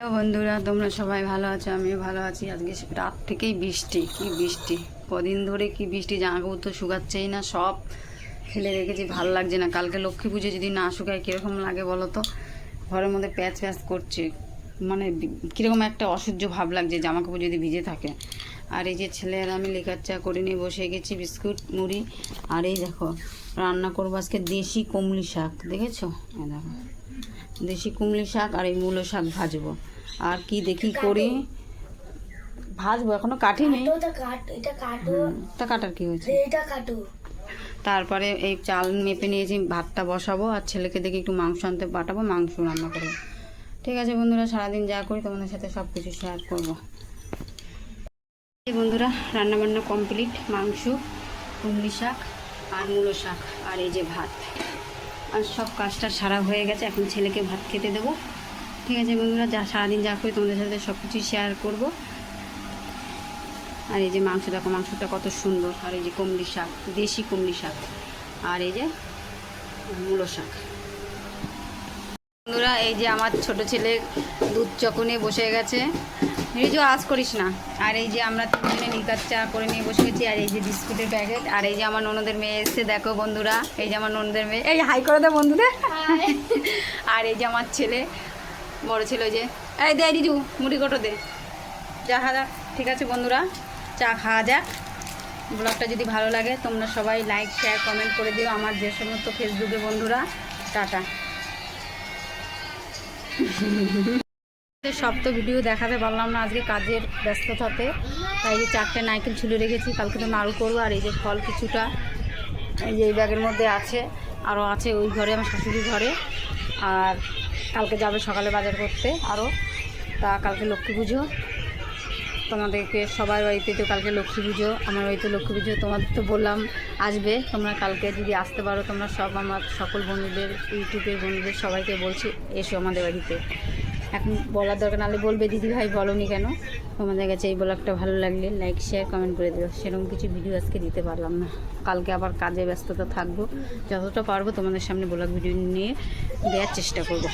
বন্ধুরা, তোমরা সবাই ভালো আছো? আমিও ভালো আছি। আজকে রাত থেকেই বৃষ্টি। কি বৃষ্টি? কদিন ধরে কি বৃষ্টি? জামা কাপড় তো শুকাচ্ছেই না, সব ফেলে রেখেছি। ভালো লাগছে না। কালকে লক্ষ্মী পুজো যদি না শুকায়, কীরকম লাগে বলো তো? ঘরের মধ্যে প্যাচ প্যাচ করছে। মানে কীরকম একটা অসহ্য ভাব লাগছে জামা কাপড় যদি ভিজে থাকে। আর এই যে ছেলে আর আমি লেখার চা করে নিয়ে বসে গেছি, বিস্কুট, মুড়ি। আর এই দেখো, রান্না করব আজকে দেশি কমলি শাক। দেখেছ? দেখো। দেশি কুমলি শাক আর এই মূলো শাক ভাজবো। আর কি দেখি করি। ভাজবো এখনও কাটিনি। তা কাটার কি হয়েছে? এটা কাটো। তারপরে এই চাল মেপে নিয়েছি ভাতটা বসাবো আর ছেলেকে দেখি একটু মাংস আনতে পাঠাবো মাংস রান্না করব। ঠিক আছে বন্ধুরা সারাদিন যা করি তোমাদের সাথে সব কিছু শেয়ার করব বন্ধুরা রান্না বান্না কমপ্লিট মাংস কুমড়ি শাক আর মূলো শাক আর এই যে ভাত। আর সব কাজটা সারা হয়ে গেছে এখন ছেলেকে ভাত খেতে দেবো। ঠিক আছে বন্ধুরা যা সারাদিন যা করি তোমাদের সাথে সব কিছুই শেয়ার করব। আর এই যে মাংস দেখো মাংসটা কত সুন্দর। আর এই যে কুমড়ি শাক দেশি কুমড়ি শাক। আর এই যে মূলো শাক। বন্ধুরা এই যে আমার ছোট ছেলে দুধ চকনে বসে গেছে। রিজু আজ করিস না। আর এই যে আমরা তিনজনে লিকার চা করে নিয়ে বসে গেছি। আর এই যে বিস্কুটের প্যাকেট। আর এই যে আমার ননদের মেয়ে এসছে দেখো বন্ধুরা। এই যে আমার ননদের মেয়ে। এই হাই করে দে বন্ধুদের। আর এই যে আমার ছেলে। বড় ছিল যে, এই দে রিজু মুড়ি কটো দে। যা হাজা ঠিক আছে বন্ধুরা, চা খাওয়া যাক। ব্লগটা যদি ভালো লাগে, তোমরা সবাই লাইক শেয়ার কমেন্ট করে দিও আমার যে সমস্ত ফেসবুকে বন্ধুরা। টাটা। সব তো ভিডিও দেখাতে পারলাম না, আজকে কাজের ব্যস্ততাতে। তাই যে চারটে নাইকেল ছুলে রেখেছি, কালকে তো নাড়ু করব, আর এই যে ফল কিছুটা এই যে এই ব্যাগের মধ্যে আছে আরও আছে ওই ঘরে, আমার শাশুড়ির ঘরে। আর কালকে যাবে সকালে বাজার করতে আরও তা কালকে লক্ষ্মী পুজো। তোমাদেরকে সবার বাড়িতে তো কালকে লক্ষ্মী পুজো, আমার বাড়িতে লক্ষ্মী পুজো, তোমাদের তো বললাম আসবে। তোমরা কালকে যদি আসতে পারো, তোমরা সব আমার সকল বন্ধুদের, ইউটিউবের বন্ধুদের সবাইকে বলছি, এসো আমাদের বাড়িতে। এখন বলার দরকার নাহলে বলবে, দিদি ভাই, বলনি কেন? তোমাদের কাছে এই ব্লগটা ভালো লাগলে লাইক শেয়ার কমেন্ট করে দিও। সেরকম কিছু ভিডিও আজকে দিতে পারলাম না। কালকে আবার কাজে ব্যস্ততা থাকব। যতটা পারব তোমাদের সামনে ব্লগ ভিডিও নিয়ে দেওয়ার চেষ্টা করব।